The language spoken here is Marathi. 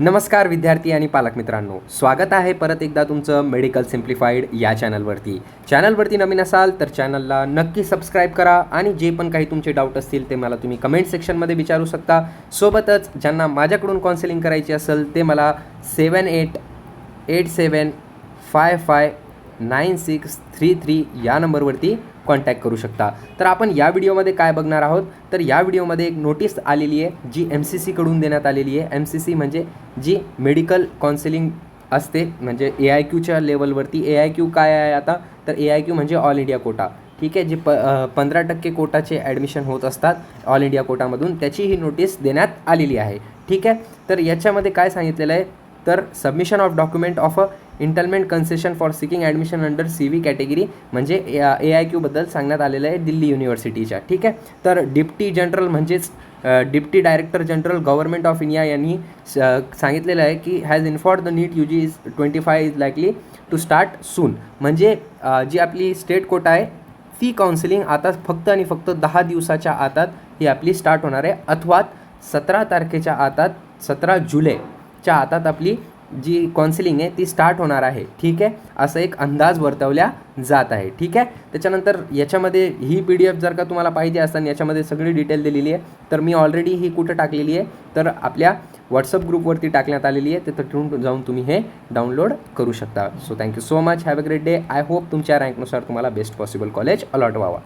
नमस्कार विद्यार्थी आणि पालक मित्रांनो. स्वागत आहे परत एकदा तुमचं मेडिकल सिम्प्लिफाईड या चॅनलवरती चॅनलवरती नवीन असाल तर चॅनलला नक्की सबस्क्राईब करा आणि जे पण काही तुमचे डाऊट असतील ते मला तुम्ही कमेंट सेक्शनमध्ये विचारू शकता. सोबतच ज्यांना माझ्याकडून काउन्सिलिंग करायची असेल ते मला seven eight eight seven five five nine six three three या नंबरवरती कॉन्टॅक्ट करू शकता तर आपण या व्हिडिओमध्ये काय बघणार आहोत तर या व्हिडिओमध्ये एक नोटीस आलेली आहे जी एम सी सीकडून देण्यात आलेली आहे एम सी सी म्हणजे जी मेडिकल काउन्सिलिंग असते म्हणजे ए आय क्यूच्या लेवलवरती ए आय क्यू काय आहे आता तर ए आय क्यू म्हणजे ऑल इंडिया कोटा ठीक आहे जे प पंधरा टक्के कोटाचे ॲडमिशन होत असतात ऑल इंडिया कोटामधून त्याची ही नोटीस देण्यात आलेली आहे ठीक आहे तर याच्यामध्ये काय सांगितलेलं आहे तर submission of document of a entitlement concession for seeking admission under C V category म्हणजे ए आय क्यूबद्दल सांगण्यात आलेलं आहे दिल्ली युनिव्हर्सिटीच्या ठीक आहे? तर डिप्टी जनरल म्हणजेच deputy director general government of India यांनी स- सांगितलेलं आहे की has informed the NEET U G is twenty five is likely to start soon म्हणजे जी आपली स्टेट कोटा आहे ती काउन्सिलिंग आता फक्त आणि फक्त दहा दिवसाच्या आतात ही आपली स्टार्ट होणार आहे. अथवा सतरा तारखेच्या आतात सतरा जुलै च्या हातात आपली जी काउन्सिलिंग आहे ती स्टार्ट होणार आहे. ठीक आहे? असं एक अंदाज वर्तवल्या जात आहे. ठीक आहे? त्याच्यानंतर याच्यामध्ये ही पी डी एफ जर का तुम्हाला पाहिजे असताना याच्यामध्ये सगळी डिटेल दिलेली आहे तर मी ऑलरेडी ही कुठं टाकलेली आहे तर आपल्या व्हॉट्सअप ग्रुपवरती टाकण्यात आलेली आहे. तिथं जाऊन तुम्ही हे डाउनलोड करू शकता. So thank you so much have a great day I hope तुमच्या रँकनुसार तुम्हाला बेस्ट पॉसिबल कॉलेज अलॉट व्हावा.